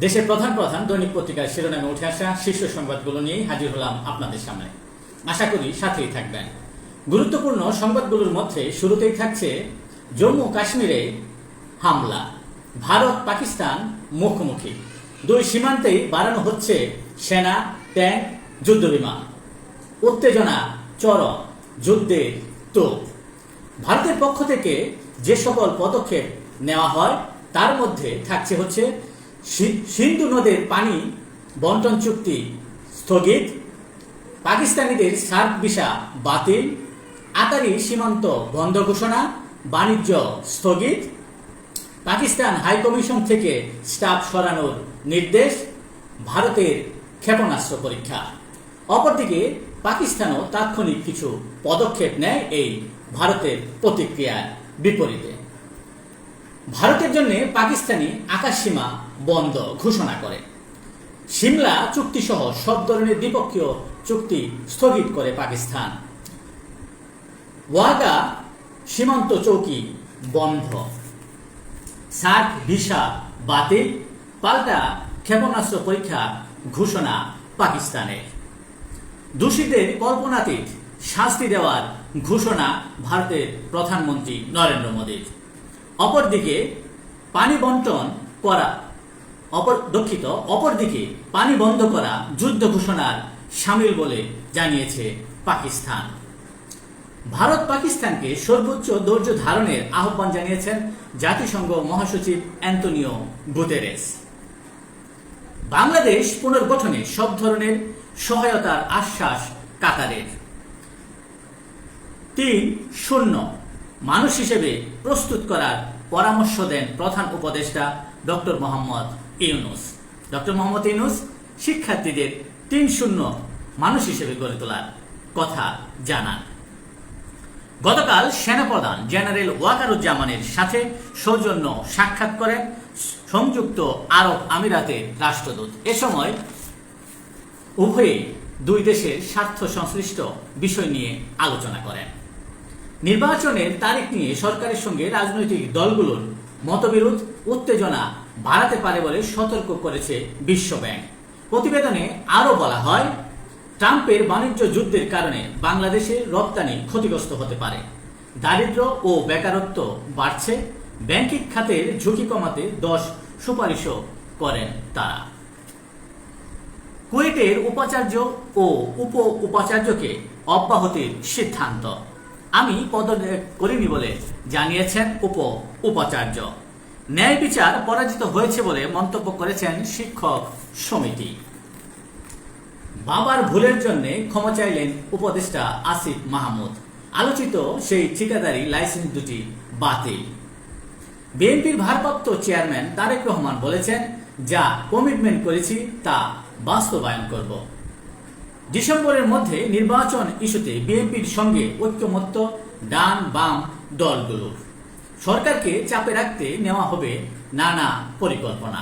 দেশের প্রধান প্রধান দৈনিক পত্রিকার শিরোনামে উঠে আসা শীর্ষ সংবাদগুলো নিয়েই হাজির হলাম আপনাদের সামনে। আশা করি সাথেই থাকবেন। গুরুত্বপূর্ণ সংবাদগুলোর মধ্যে শুরুতেই থাকছে জম্মু কাশ্মীরে হামলা। ভারত, পাকিস্তান মুখোমুখি। দুই সীমান্তেই বাড়ানো হচ্ছে সেনা, ট্যাঙ্ক, যুদ্ধবিমান। উত্তেজনা চরম যুদ্ধের তোপ। ভারতের পক্ষ থেকে যে সকল পদক্ষেপ নেওয়া হয়, তার মধ্যে থাকছে হচ্ছে সিন্ধু নদের পানি বন্টন চুক্তি স্থগিত। পাকিস্তানিদের সার্ক ভিসা বাতিল। আতারি সীমান্ত বন্ধ ঘোষণা, বাণিজ্য স্থগিত। পাকিস্তান হাইকমিশন থেকে স্টাফ সরানোর নির্দেশ, ভারতের ক্ষেপণাস্ত্র পরীক্ষা। অপরদিকে, পাকিস্তানও তাৎক্ষণিক কিছু পদক্ষেপ নেয় এই ভারতের প্রতিক্রিয়ার বিপরীতে। ভারতের জন্য পাকিস্তানি আকাশসীমা বন্ধ ঘোষণা করে। সিমলা চুক্তিসহ সব ধরনের দ্বিপক্ষীয় চুক্তি স্থগিত করে পাকিস্তান। ওয়াগা সীমান্ত চৌকি বন্ধ। সার্ক ভিসা বাতিল, পাল্টা ক্ষেপণাস্ত্র পরীক্ষা ঘোষণা পাকিস্তানের। দোষীদের কল্পনাতীত শাস্তি দেওয়ার ঘোষণা ভারতের প্রধানমন্ত্রী নরেন্দ্র মোদীর। অপরদিকে পানি বন্টন করা অপর দুঃখিত অপরদিকে পানি বন্ধ করা যুদ্ধ ঘোষণার সামিল বলে জানিয়েছে পাকিস্তান। ভারত পাকিস্তানকে সর্বোচ্চ ধৈর্য ধারণের আহ্বান জানিয়েছেন জাতিসংঘ মহাসচিব অ্যান্টনিও গুতেরেস। বাংলাদেশ পুনর্গঠনে সব ধরনের সহায়তার আশ্বাস কাতারের। তিন, শূন্য। মানুষ হিসেবে প্রস্তুত করার পরামর্শ দেন প্রধান উপদেষ্টা ডক্টর মোহাম্মদ ইউনুস। ডক্টর মোহাম্মদ ইউনুস শিক্ষার্থীদের তিন শূন্য মানুষ হিসেবে গড়ে তোলার কথা জানান। গতকাল সেনাপ্রধান জেনারেল ওয়াকারুজ্জামানের সাথে সৌজন্য সাক্ষাৎ করেন সংযুক্ত আরব আমিরাতের রাষ্ট্রদূত। এ সময় উভয়ে দুই দেশের স্বার্থ সংশ্লিষ্ট বিষয় নিয়ে আলোচনা করেন। নির্বাচনের তারিখ নিয়ে সরকারের সঙ্গে রাজনৈতিক দলগুলোর মতবিরোধ, উত্তেজনা বাড়াতে পারে বলে সতর্ক করেছে বিশ্বব্যাংক। প্রতিবেদনে আরও বলা হয়, ট্রাম্পের বাণিজ্য যুদ্ধের কারণে বাংলাদেশের রপ্তানি ক্ষতিগ্রস্ত হতে পারে। দারিদ্র ও বেকারত্ব বাড়ছে, ব্যাংকিং খাতের ঝুঁকি কমাতে দশ সুপারিশও করেন তারা। কুয়েটের উপাচার্য ও উপ উপাচার্যকে অব্যাহতির সিদ্ধান্ত। আমি পদত্যাগ করিনি বলে জানিয়েছেন উপ উপাচার্য ন্যায় বিচার পরাজিত হয়েছে বলে মন্তব্য করেছেন শিক্ষক সমিতি। বাবার ভুলের জন্য ক্ষমা চাইলেন উপদেষ্টা আসিফ মাহমুদ। আলোচিত সেই ঠিকাদারি লাইসেন্স দুটি বাতিল। বিএনপির ভারপ্রাপ্ত চেয়ারম্যান তারেক রহমান বলেছেন, যা কমিটমেন্ট করেছি, তা বাস্তবায়ন করব। ডিসেম্বরের মধ্যে নির্বাচন ইস্যুতে বিএনপির সঙ্গে ঐক্যমত্য ডান বাম দলগুলোর সরকারকে চাপে রাখতে নেওয়া হবে নানা পরিকল্পনা।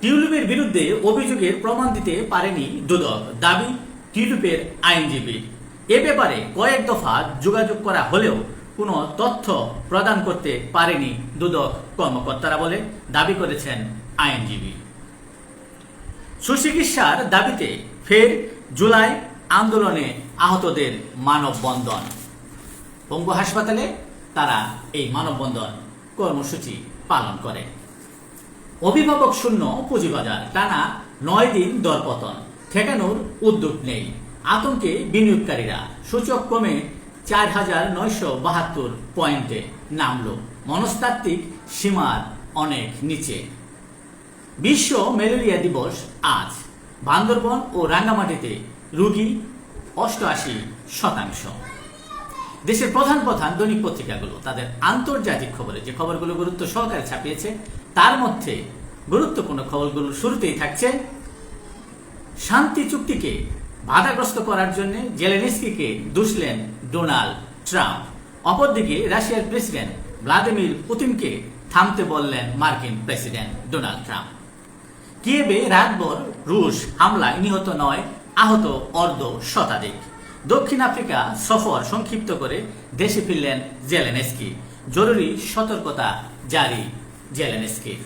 টিউলিপের বিরুদ্ধে অভিযোগের প্রমাণ দিতে পারেনি দুদক। দাবি, টিউলিপের আইনজীবী। এ ব্যাপারে কয়েক দফা যোগাযোগ করা হলেও কোনো তথ্য প্রদান করতে পারেনি দুদক কর্মকর্তারা বলে দাবি করেছেন আইনজীবী। সুচিকিৎসার দাবিতে ফের জুলাই আন্দোলনে আহতদের মানববন্ধন। পঙ্গু হাসপাতালে তারা এই মানববন্ধন কর্মসূচি পালন করে। অভিভাবক শূন্য, পুঁজিবাজার, টানা নয় দিন দরপতন, ঠেকানোর উদ্যোগ নেই। আতঙ্কে বিনিয়োগকারীরা সূচক কমে চার হাজার নয়শো বাহাত্তর পয়েন্টে নামল। মনস্তাত্ত্বিক সীমার অনেক নিচে। বিশ্ব ম্যালেরিয়া দিবস আজ। বান্দরবন ও রাঙ্গামাটিতে রুগী অষ্টআশি শতাংশ। দেশের প্রধান প্রধান দৈনিক পত্রিকাগুলো, তাদের আন্তর্জাতিক খবরে যে খবরগুলো গুরুত্ব সহকারে ছাপিয়েছে, তার মধ্যে গুরুত্বপূর্ণ খবরগুলোর শুরুতেই থাকছে, শান্তি চুক্তিকে বাধাগ্রস্ত করার জন্য জেলেনিস্কিকে দুষলেন ডোনাল্ড ট্রাম্প। অপরদিকে রাশিয়ার প্রেসিডেন্ট ভ্লাদিমির পুতিনকে থামতে বললেন মার্কিন প্রেসিডেন্ট ডোনাল্ড ট্রাম্প। কিয়েবে রাতভর রুশ হামলায় নিহত নয়, আহত অর্ধ শতাধিক। দক্ষিণ আফ্রিকা সফর সংক্ষিপ্ত করে দেশে ফিরলেন জেলেনেস্কি। জরুরি সতর্কতা জারি জেলেনেস্কির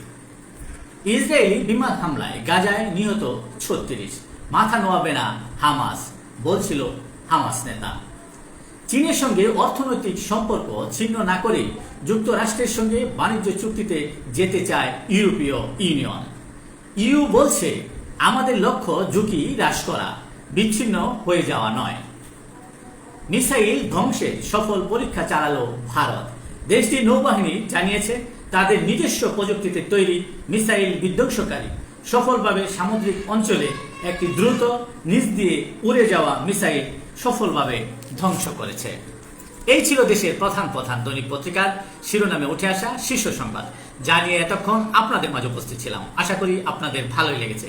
ইসরায়েলি বিমান হামলায় গাজায় নিহত ছত্রিশ, মাথা নোয়াবে না হামাস, বলছিল হামাস নেতা। চীনের সঙ্গে অর্থনৈতিক সম্পর্ক ছিন্ন না করে যুক্তরাষ্ট্রের সঙ্গে বাণিজ্য চুক্তিতে যেতে চায় ইউরোপীয় ইউনিয়ন। ইউ বলছে, আমাদের লক্ষ্য ঝুঁকি হ্রাস করা, বিচ্ছিন্ন হয়ে যাওয়া নয়। মিসাইল ধ্বংসের সফল পরীক্ষা চালালো ভারত। দেশটির নৌবাহিনী জানিয়েছে, তাদের নিজস্ব প্রযুক্তিতে তৈরি মিসাইল বিধ্বংসকারী, সফলভাবে সামুদ্রিক অঞ্চলে একটি দ্রুত নিচ দিয়ে উড়ে যাওয়া মিসাইল সফলভাবে ধ্বংস করেছে। এই ছিল দেশের প্রধান প্রধান দৈনিক পত্রিকার শিরোনামে উঠে আসা শীর্ষ সংবাদ। যা নিয়ে এতক্ষণ আপনাদের মাঝে উপস্থিত ছিলাম। আশা করি আপনাদের ভালোই লেগেছে।